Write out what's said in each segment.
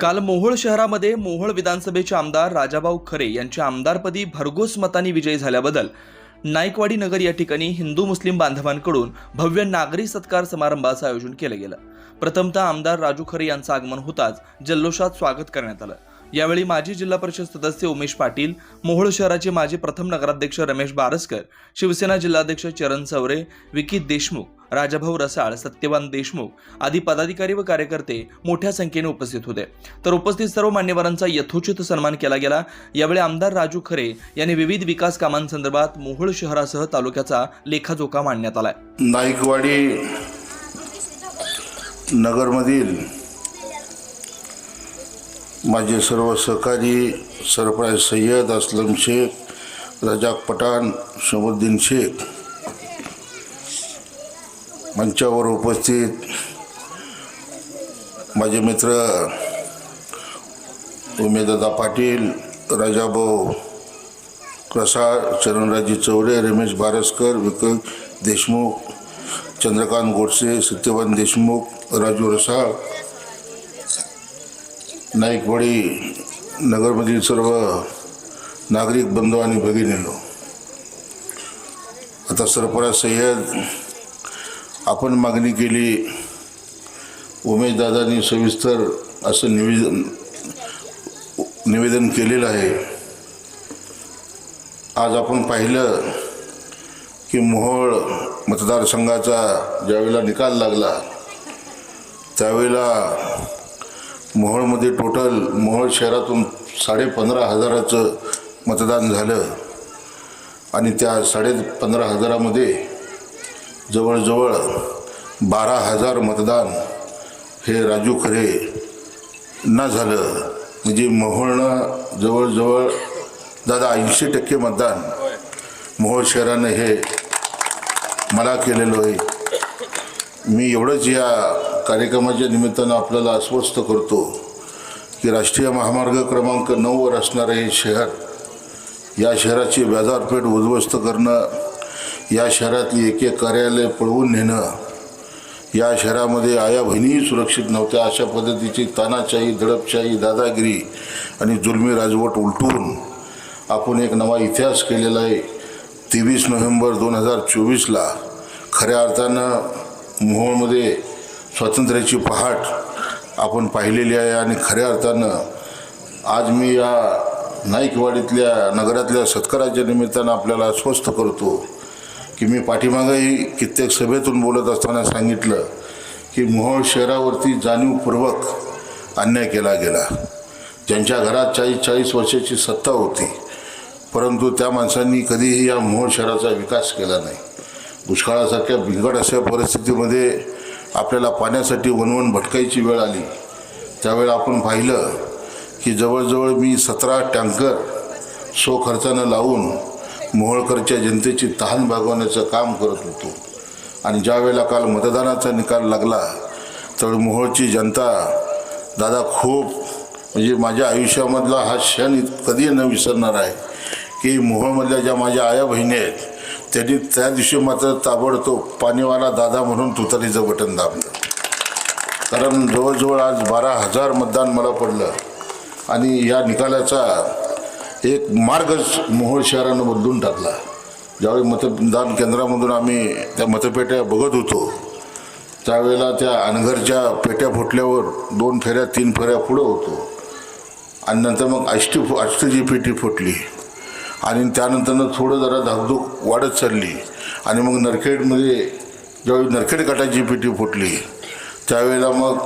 काल मोहोळ शहरामध्ये मोहोळ विधानसभेचे आमदार राजाभाऊ खरे यांच्या आमदारपदी भरघोस मतांनी विजयी झाल्याबद्दल नाईकवाडी नगर या ठिकाणी हिंदू मुस्लिम बांधवांकडून भव्य नागरी सत्कार समारंभाचं आयोजन केलं गेलं. प्रथमतः आमदार राजू खरे यांचं आगमन होताच जल्लोषात स्वागत करण्यात आलं. यावेळी माजी जिल्हा परिषद सदस्य उमेश पाटील मोहोळ शहराचे माजी प्रथम नगराध्यक्ष रमेश बारसकर शिवसेना जिल्हाध्यक्ष चरण चौरे विकी देशमुख राजाभाऊ रसाळ सत्यवान देशमुख आदी पदाधिकारी व कार्यकर्ते मोठ्या संख्येने उपस्थित होते. तर उपस्थित सर्व मान्यवरांचा यथोचित सन्मान केला गेला. यावेळी आमदार राजू खरे यांनी विविध विकास कामांसंदर्भात मोहोळ शहरासह तालुक्याचा लेखाजोखा मांडण्यात आलाय. नाईकवाडी नगरमधील माझे सर्व सहकारी सरप्राईज सय्यद असलम शेख रजाक पठाण शमुद्दीन शेख. मंचावर उपस्थित माझे मित्र उमेददा पाटील राजाभाऊ प्रसाद चरणराजी चौरे रमेश बारसकर विक्रम देशमुख चंद्रकांत गोडसे सत्यवान देशमुख राजू रसाळ नाईकवाडी नगरमधील सर्व नागरिक बंधू आणि भगिनींनो आता सरपरा सय्यद आपण मागणी केली उमेशदादांनी सविस्तर असं निवेदन निवेदन केलेलं आहे. आज आपण पाहिलं की मोहोळ मतदारसंघाचा ज्यावेळेला निकाल लागला त्यावेळेला मोहोळमध्ये टोटल मोहोळ शहरातून साडे पंधरा हजाराचं मतदान झालं. आणि त्या साडे पंधरा हजारामध्ये जवळजवळ बारा हजार मतदान हे राजू खरे ना झालं. म्हणजे मोहोळनं जवळजवळ दादा ऐंशी टक्के मतदान मोहोळ शहरानं हे मला केलेलं आहे. मी एवढंच या कार्यक्रमाच्या निमित्तानं आपल्याला अस्वस्थ करतो की राष्ट्रीय महामार्ग क्रमांक नऊवर असणारं हे शहर या शहराची बाजारपेठ उद्ध्वस्त करणं या शहरातली एक एक कार्यालय पळवून नेणं या शहरामध्ये आया बहिणीही सुरक्षित नव्हत्या अशा पद्धतीची तानाशाही दडपशाही दादागिरी आणि जुलमी राजवट उलटून आपण एक नवा इतिहास केलेला आहे. तेवीस नोव्हेंबर दोन हजार चोवीसला खऱ्या अर्थानं मोहोळमध्ये स्वातंत्र्याची पहाट आपण पाहिलेली आहे आणि खऱ्या अर्थानं आज मी या नाईकवाडीतल्या नगरातल्या सत्काराच्या निमित्तानं आपल्याला अस्वस्थ करतो की मी पाठीमागंही कित्येक सभेतून बोलत असताना सांगितलं की मोहोळ शहरावरती जाणीवपूर्वक अन्याय केला गेला. ज्यांच्या घरात चाळीस चाळीस वर्षाची सत्ता होती परंतु त्या माणसांनी कधीही या मोहोळ शहराचा विकास केला नाही. दुष्काळासारख्या बिघड अशा परिस्थितीमध्ये आपल्याला पाण्यासाठी वणवण भटकायची वेळ आली. त्यावेळेला आपण पाहिलं की जवळजवळ मी सतरा टँकर सो खर्चानं लावून मोहोळकरच्या जनतेची तहान भागवण्याचं काम करत होतो. आणि ज्यावेळेला काल मतदानाचा निकाल लागला त्यावेळी मोहोळची जनता दादा खूप म्हणजे माझ्या आयुष्यामधला हा क्षण इत- कधी न विसरणार आहे की मोहोळमधल्या ज्या माझ्या आया बहिणी आहेत त्यांनी त्या दिवशी मात्र ताबडतोब पाणीवाला दादा म्हणून तुतारीचं बटन दाबलं. कारण जवळजवळ आज बारा हजार मतदान मला पडलं. आणि या निकालाचा एक मार्गच मोहोळ शहरानं बदलून टाकला. ज्यावेळी मतदान केंद्रामधून आम्ही त्या मतपेट्या बघत होतो त्यावेळेला त्या अनघरच्या पेट्या फुटल्यावर दोन फेऱ्या तीन फेऱ्या पुढं होतो. आणि नंतर मग आष्टी फु आष्टीची पेटी फुटली. आणि त्यानंतरनं थोडं जरा धाकधूक वाढत चालली. आणि मग नरखेडमध्ये ज्यावेळी नरखेड गटाची पेटी फुटली त्यावेळेला मग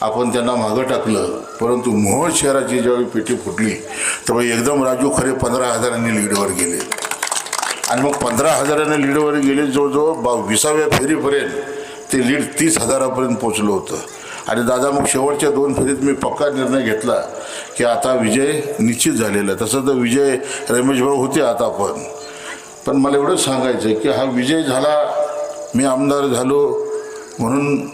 आपण त्यांना मागं टाकलं. परंतु मोहोळ शहराची ज्यावेळी पेटी फुटली त्यावेळी एकदम राजू खरे पंधरा हजारांनी लीडवर गेले. आणि मग पंधरा हजाराने लीडवर गेले जवळजवळ बा विसाव्या फेरीपर्यंत ते लीड तीस हजारापर्यंत पोचलं होतं. आणि दादा मग शेवटच्या दोन फेरीत मी पक्का निर्णय घेतला. की आता विजय निश्चित झालेला आहे. तसं तर विजय रमेशभाऊ होते आता पण. पण मला एवढंच सांगायचं आहे की हा विजय झाला मी आमदार झालो म्हणून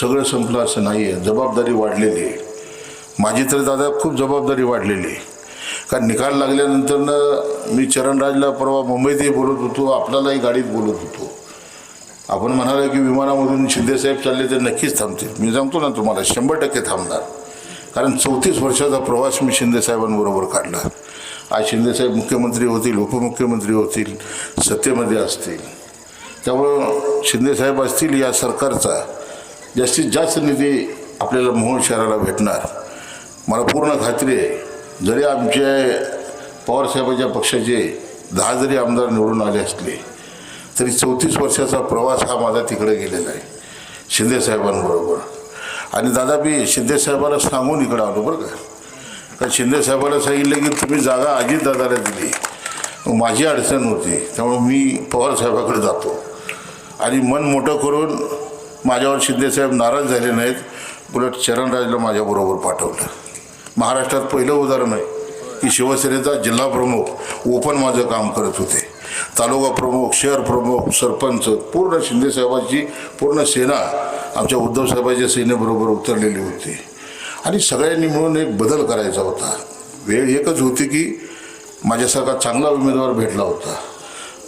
सगळं संपलं असं नाही आहे. जबाबदारी वाढलेली आहे. माझी तर दादा खूप जबाबदारी वाढलेली आहे. कारण निकाल लागल्यानंतरनं मी चरणराजला परवा मुंबईतही बोलत होतो आपल्यालाही गाडीत बोलत होतो. आपण म्हणाले की विमानामधून शिंदेसाहेब चालले तर नक्कीच थांबतील. मी सांगतो ना तुम्हाला शंभर टक्के थांबणार. कारण चौतीस वर्षाचा प्रवास मी शिंदेसाहेबांबरोबर काढला. आज शिंदेसाहेब मुख्यमंत्री होतील उपमुख्यमंत्री होतील सत्तेमध्ये असतील. त्यामुळं शिंदेसाहेब असतील या सरकारचा जास्तीत जास्त निधी आपल्याला मोहोळ शहराला भेटणार. मला पूर्ण खात्री आहे जरी आमचे पवारसाहेबांच्या पक्षाचे दहा जरी आमदार निवडून आले असले तरी चौतीस वर्षाचा प्रवास हा माझा तिकडे गेलेला आहे शिंदेसाहेबांबरोबर आणि दादा मी शिंदेसाहेबाला सांगून इकडं आलो बरं का. कारण शिंदेसाहेबाला सांगितलं की तुम्ही जागा अजितदादाला दिली. माझी अडचण होती त्यामुळे मी पवारसाहेबाकडे जातो. आणि मन मोठं करून माझ्यावर शिंदेसाहेब नाराज झाले नाहीत उलट चरणराजला माझ्याबरोबर पाठवलं. महाराष्ट्रात पहिलं उदाहरण आहे की शिवसेनेचा जिल्हा प्रमुख ओपन माझं काम करत होते. तालुका प्रमुख शहर प्रमुख सरपंच पूर्ण शिंदेसाहेबांची पूर्ण सेना आमच्या उद्धवसाहेबांच्या सेनेबरोबर उतरलेली होती. आणि सगळ्यांनी मिळून एक बदल करायचा होता. वेळ एकच होती की माझ्यासारखा चांगला उमेदवार भेटला होता.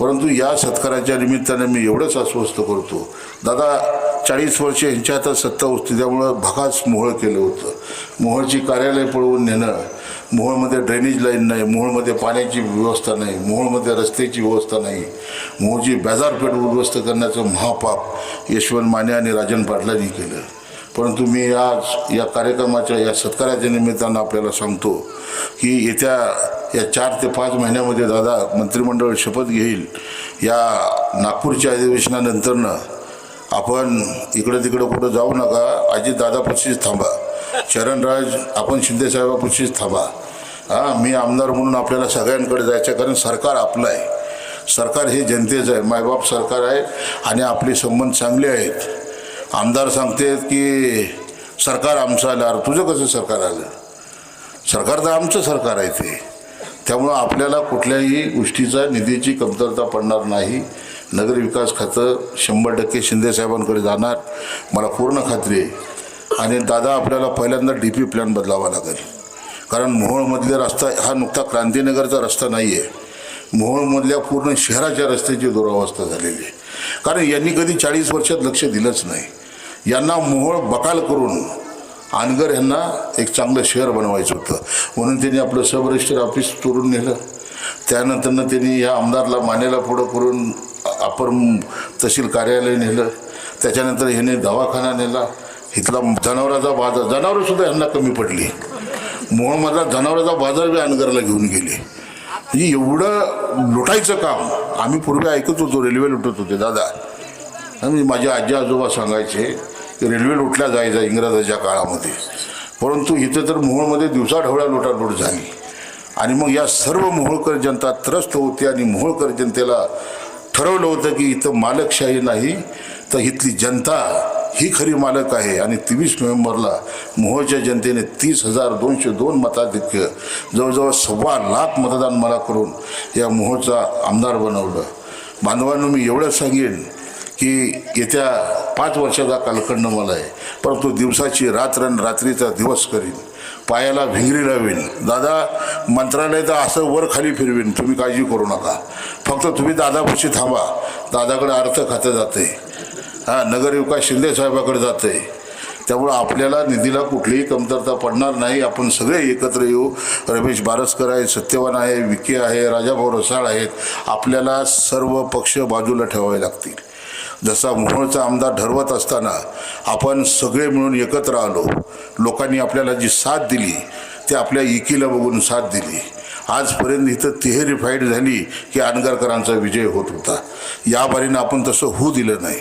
परंतु या सत्काराच्या निमित्ताने मी एवढंच आश्वस्त करतो. दादा चाळीस वर्ष यांच्या सत्ता होती त्यामुळं भागाच मोहळ केलं होतं. मोहळची कार्यालय पळवून नेणं मोहोळमध्ये ड्रेनेज लाईन नाही मोहोळमध्ये पाण्याची व्यवस्था नाही मोहोळमध्ये रस्त्याची व्यवस्था नाही मोहोळची बाजारपेठ उद्ध्वस्त करण्याचं महापाप यशवंत माने आणि राजन पाटलांनी केलं. परंतु मी आज या कार्यक्रमाच्या या सत्काराच्या निमित्तानं आपल्याला सांगतो की येत्या या चार ते पाच महिन्यामध्ये दादा मंत्रिमंडळ शपथ घेईल. या नागपूरच्या अधिवेशनानंतरनं आपण इकडं तिकडं कुठं जाऊ नका. आजी दादापाशीच थांबा. चरणराज आपण शिंदेसाहेबापाशीच थांबा. हां मी आमदार म्हणून आपल्याला सगळ्यांकडे जायचं आहे कारण सरकार आपलं आहे. सरकार हे जनतेचं आहे मायबाप सरकार आहे आणि आपले संबंध चांगले आहेत. आमदार सांगतेत की सरकार आमचं आलं. अरे तुझं कसं सरकार आलं? सरकार तर आमचं सरकार आहे ते. त्यामुळं आपल्याला कुठल्याही गोष्टीचा निधीची कमतरता पडणार नाही. नगरविकास खातं शंभर टक्के शिंदेसाहेबांकडे जाणार. मला पूर्ण खात्री आहे. आणि दादा आपल्याला पहिल्यांदा डी पी प्लॅन बदलावा लागेल. कारण मोहोळमधले रस्ता हा नुकता क्रांतीनगरचा रस्ता नाही आहे मोहोळमधल्या पूर्ण शहराच्या रस्त्याची दुरावस्था झालेली आहे. कारण यांनी कधी चाळीस वर्षात लक्ष दिलंच नाही. यांना मोहोळ बकाल करून आणगर यांना एक चांगलं शहर बनवायचं होतं. म्हणून त्यांनी आपलं सब रजिस्टर ऑफिस चोरून नेलं. त्यानंतरनं त्यांनी या आमदारला मानेला पुढं करून अपर तहसील कार्यालय नेलं. त्याच्यानंतर ह्याने दवाखाना नेला. इथला जनावराचा बाजार जनावरंसुद्धा यांना कमी पडली. मोहळमधला जनावराचा बाजार बी अनगरला घेऊन गेले. म्हणजे एवढं लुटायचं काम आम्ही पूर्वी ऐकत होतो रेल्वे लुटत होते दादा. आणि माझे आजी आजोबा सांगायचे की रेल्वे लुटल्या जायचा इंग्रजाच्या काळामध्ये. परंतु इथं तर मोहोळमध्ये दिवसाढवळ्या लुटालूट झाली. आणि मग या सर्व मोहोळकर जनता त्रस्त होती आणि मोहोळकर जनतेला ठरवलं होतं की इथं मालकशाही नाही तर इथली जनता ही खरी मालक आहे. आणि तेवीस नोव्हेंबरला मोहोळच्या जनतेने तीस हजार दोनशे दोन मताधिक्य जवळजवळ सव्वा लाख मतदान मला करून या मोहोळचा आमदार बनवलं. बांधवांनो मी एवढं सांगेन की येत्या पाच वर्षाचा कालखंड मला आहे. परंतु दिवसाची रात्र आणि रात्रीचा दिवस करीन. पायाला भिंगरी लावीन. दादा मंत्रालय तर असं वर खाली फिरवीन. तुम्ही काळजी करू नका. फक्त तुम्ही दादापाशी थांबा. दादाकडे अर्थ खातं जाते हां नगरयुवका शिंदेसाहेबाकडे जाते त्यामुळं आपल्याला निधीला कुठलीही कमतरता पडणार नाही. आपण सगळे एकत्र येऊ. रमेश बारसकर आहे सत्यवान आहे विके आहे राजाभाऊ रसाळ आहेत. आपल्याला सर्व पक्ष बाजूला ठेवावे लागतील. जसा मोहोळचा आमदार ठरवत असताना आपण सगळे मिळून एकत्र आलो. लोकांनी आपल्याला जी साथ दिली ती आपल्या एकीला बघून साथ दिली. आजपर्यंत इथं तिहेरी फाईट झाली की अनगरकरांचा विजय होत होता. या बारीनं आपण तसं होऊ दिलं नाही.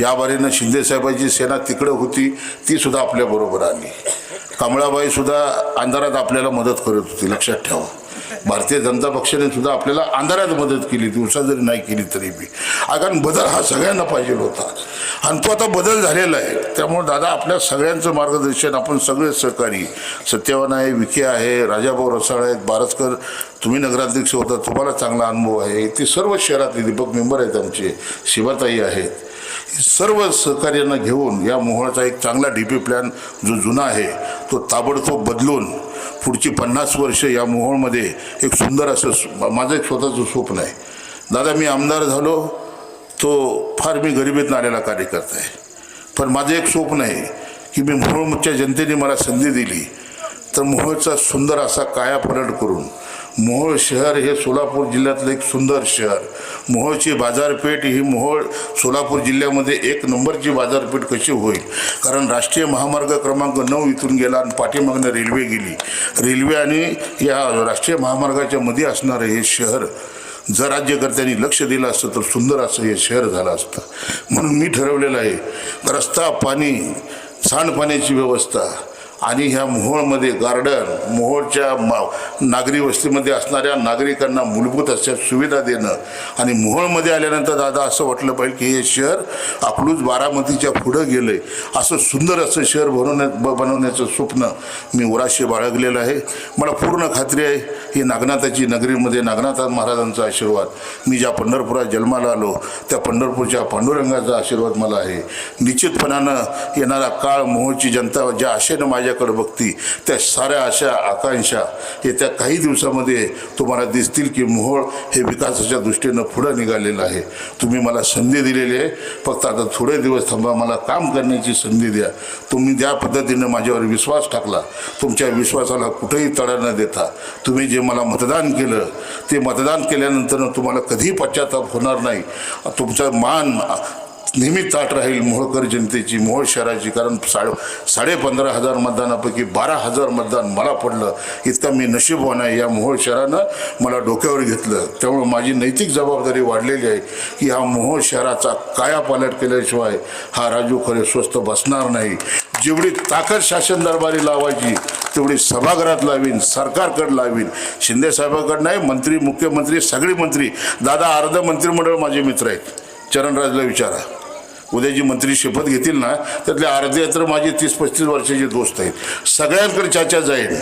या बारीनं शिंदेसाहेबांची सेना तिकडं होती तीसुद्धा आपल्याबरोबर आली. कमळाबाईसुद्धा अंधारात आपल्याला मदत करत होती लक्षात ठेवा. भारतीय जनता पक्षाने सुद्धा आपल्याला अंधारात मदत केली दिवसा जरी नाही केली तरी बी. कारण बदल हा सगळ्यांना पाहिजे होता. आणि तो आता बदल झालेला आहे. त्यामुळे दादा आपल्या सगळ्यांचं मार्गदर्शन आपण सगळे सहकारी सत्यवान आहे विखे आहे राजाभाऊ रसाळ आहेत बारसकर तुम्ही नगराध्यक्ष होता तुम्हाला चांगला अनुभव आहे. ते सर्व शहरातले दीपक मेंबर आहेत आमचे शिवाताई आहेत. सर्व सहकार्यांना घेऊन या मोहळाचा एक चांगला डी पी प्लॅन जो जुना आहे तो ताबडतोब बदलून पुढची पन्नास वर्ष या मोहोळमध्ये एक सुंदर असं माझं एक स्वतःचं स्वप्न आहे. दादा मी आमदार झालो तो फार मी गरिबीतून आलेला कार्यकर्ता आहे. पण माझं एक स्वप्न आहे की मी मोहोळच्या जनतेने मला संधी दिली तर मोहोळचा सुंदर असा कायापलट करून मोहोळ शहर हे सोलापूर जिल्ह्यातलं एक सुंदर शहर. मोहोळची बाजारपेठ ही मोहोळ सोलापूर जिल्ह्यामध्ये एक नंबरची बाजारपेठ कशी होईल? कारण राष्ट्रीय महामार्ग क्रमांक नऊ इथून गेला आणि पाठीमागनं रेल्वे गेली. रेल्वे आणि या राष्ट्रीय महामार्गाच्या मध्ये असणारं हे शहर जर राज्यकर्त्यांनी लक्ष दिलं असतं तर सुंदर असं हे शहर झालं असतं. म्हणून मी ठरवलेलं आहे रस्ता पाणी सांडपाण्याची व्यवस्था आणि ह्या मोहोळमध्ये गार्डन मोहोळच्या मा नागरी वस्तीमध्ये असणाऱ्या नागरिकांना मूलभूत अशा सुविधा देणं आणि मोहोळमध्ये आल्यानंतर दादा असं वाटलं पाहिजे की हे शहर अकलूज बारामतीच्या पुढं गेलं आहे असं सुंदर असं शहर बनवण्या ब- बनवण्याचं स्वप्न मी उराशी बाळगलेलं आहे. मला पूर्ण खात्री आहे ही नागनाथाची नगरीमध्ये नागनाथ महाराजांचा आशीर्वाद. मी ज्या पंढरपुरात जन्माला आलो त्या पंढरपूरच्या पांडुरंगाचा आशीर्वाद मला आहे. निश्चितपणानं येणारा काळ मोहोळची जनता ज्या आशेनं माझ्या त्याच्याकडे बघती. त्या साऱ्या अशा आकांक्षा येत्या काही दिवसामध्ये तुम्हाला दिसतील की मोहोळ हे विकासाच्या दृष्टीनं पुढं निघालेलं आहे. तुम्ही मला संधी दिलेली आहे. फक्त आता थोडे दिवस थांबा. मला काम करण्याची संधी द्या. तुम्ही ज्या पद्धतीनं माझ्यावर विश्वास टाकला तुमच्या विश्वासाला कुठेही तडा न देता तुम्ही जे मला मतदान केलं ते मतदान केल्यानंतर तुम्हाला कधीही पश्चाताप होणार नाही. तुमचा मान नेहमी ताट राहील मोहोळकर जनतेची मोहोळ शहराची. कारण साडे साडे पंधरा हजार मतदानापैकी बारा हजार मतदान मला पडलं. इतका मी नशीबवान आहे या मोहोळ शहरानं मला डोक्यावर घेतलं. त्यामुळे माझी नैतिक जबाबदारी वाढलेली आहे की हा मोहोळ शहराचा कायापालट केल्याशिवाय हा राजू खरे स्वस्त बसणार नाही. जेवढी ताकद शासन दरबारी लावायची तेवढी सभागृहात लावीन सरकारकडे लावीन. शिंदेसाहेबांकडे नाही मंत्री मुख्यमंत्री सगळे मंत्री. दादा अर्ध मंत्रिमंडळ माझे मित्र आहेत. चरणराजला विचारा. उद्या जी मंत्री शपथ घेतील ना त्यातले अर्धे तर माझे तीस पस्तीस वर्षाचे दोस्त आहेत. सगळ्यांकडे चाचा जाईल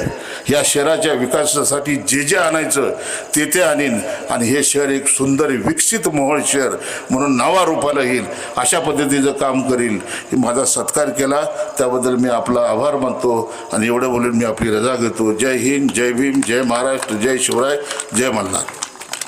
या शहराच्या विकासासाठी जे जे आणायचं ते ते आणीन. आणि हे शहर एक सुंदर विकसित मोहळ शहर म्हणून नावारूपाला येईल. अशा पद्धतीचं काम करील. हे माझा सत्कार केला. त्याबद्दल मी आपला आभार मानतो. आणि एवढं बोलून मी आपली रजा घेतो. जय हिंद जय भीम जय महाराष्ट्र जय शिवराय जय मल्हार.